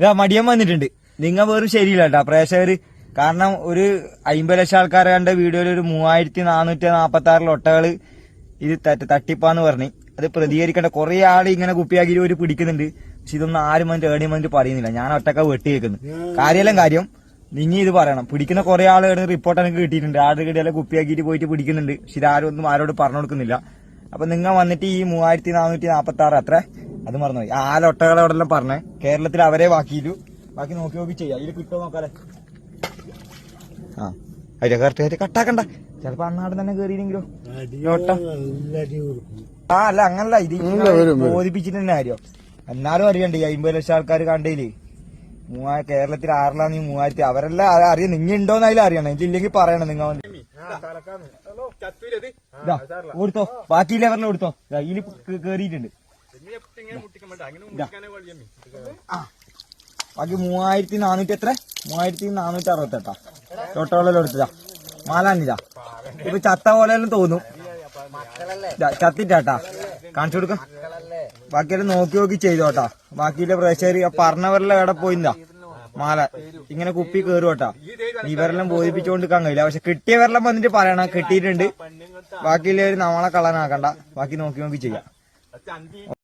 ഇതാ മടിയൻ വന്നിട്ടുണ്ട്. നിങ്ങ വേറും ശരിയില്ല കേട്ടോ. പ്രേക്ഷകര് കാരണം ഒരു അമ്പത് ലക്ഷം ആൾക്കാരെ കണ്ട വീഡിയോയിൽ ഒരു മൂവായിരത്തി നാനൂറ്റി നാപ്പത്തി ആറിൽ ഒട്ടകൾ ഇത് തട്ടിപ്പാന്ന് പറഞ്ഞു. അത് പ്രതികരിക്കേണ്ട കുറെ ആൾ ഇങ്ങനെ കുപ്പിയാക്കി ഒരു പിടിക്കുന്നുണ്ട്. പക്ഷെ ഇതൊന്നും ആരും വന്നിട്ട് ഏണിയും വന്നിട്ട് പറയുന്നില്ല. ഞാൻ ഒറ്റക്ക വെട്ടി കേൾക്കുന്നു കാര്യമെല്ലാം കാര്യം നിങ്ങി ഇത് പറയണം. പിടിക്കുന്ന കുറെ ആളുകൾ റിപ്പോർട്ട് എനിക്ക് കിട്ടിയിട്ടുണ്ട്. ആട് കിട്ടിയാലും കുപ്പിയാക്കിയിട്ട് പോയിട്ട് പിടിക്കുന്നുണ്ട്. പക്ഷെ ആരും ഒന്നും ആരോട് പറഞ്ഞു കൊടുക്കുന്നില്ല. അപ്പൊ നിങ്ങൾ വന്നിട്ട് ഈ മൂവായിരത്തി നാനൂറ്റി നാപ്പത്തി ആറ് അത്ര അത് മറന്നുപോയി. ആ ലൊട്ടകളെ അവിടെ പറഞ്ഞേ. കേരളത്തിൽ അവരെ ബാക്കിയില്ലു ബാക്കി നോക്കി നോക്കി ചെയ്യാം. ഇതിൽ കിട്ടോ നോക്കാലേ. ആ. അതിന്റെ കറക്റ്റ് കട്ടാക്കണ്ട ചിലപ്പോ അന്നാട് തന്നെ കേറിയില്ലെങ്കിലോ? ലോട്ട ആ അല്ല അങ്ങനല്ല. ഇത്. ബോധിപ്പിച്ചിട്ട് തന്നെ കാര്യം. എന്നാലും അറിയണ്ടേ ഈ അമ്പത് ലക്ഷം ആൾക്കാർ കണ്ടേൽ മൂവാ കേരളത്തിൽ ആറിലാണ് നീ മൂവായിരത്തി അവരെല്ലാം അറിയ അറിയാം നിങ്ങ ഉണ്ടോന്ന് അതിൽ അറിയണം. ഇതില്ലെങ്കിൽ പറയണം നിങ്ങൾ ഓടുത്തോ. ബാക്കി ലെവറിൽ കൊടുത്തോ ഇതിൽ കേറിയിട്ടുണ്ട്. ബാക്കി മൂവായിരത്തി നാനൂറ്റി എത്ര? മൂവായിരത്തി നാനൂറ്റി അറുപത്തെട്ടാ ചോട്ടോളം എടുത്തതാ മാലാനിതാ ഇപ്പൊ ചത്ത പോലെ തോന്നും ചത്തിട്ടാ ചത്തിട്ടാട്ടാ. കാണിച്ചു കൊടുക്ക. ബാക്കിയെല്ലാം നോക്കി നോക്കി ചെയ്തോട്ടാ. ബാക്കിയിലെ പ്രേക്ഷകർ പറഞ്ഞവരെല്ലാം എവിടെ പോയിന്താ മാല. ഇങ്ങനെ കുപ്പി കേറുവട്ടാ. ഇവരെല്ലാം ബോധിപ്പിച്ചുകൊണ്ട് കഴിയില്ല. പക്ഷെ കിട്ടിയവരെല്ലാം വന്നിട്ട് പറയണം. കിട്ടിയിട്ടുണ്ട്. ബാക്കിയുള്ളവർ നമ്മളെ കള്ളനാക്കണ്ട. ബാക്കി നോക്കി നോക്കി ചെയ്യാം.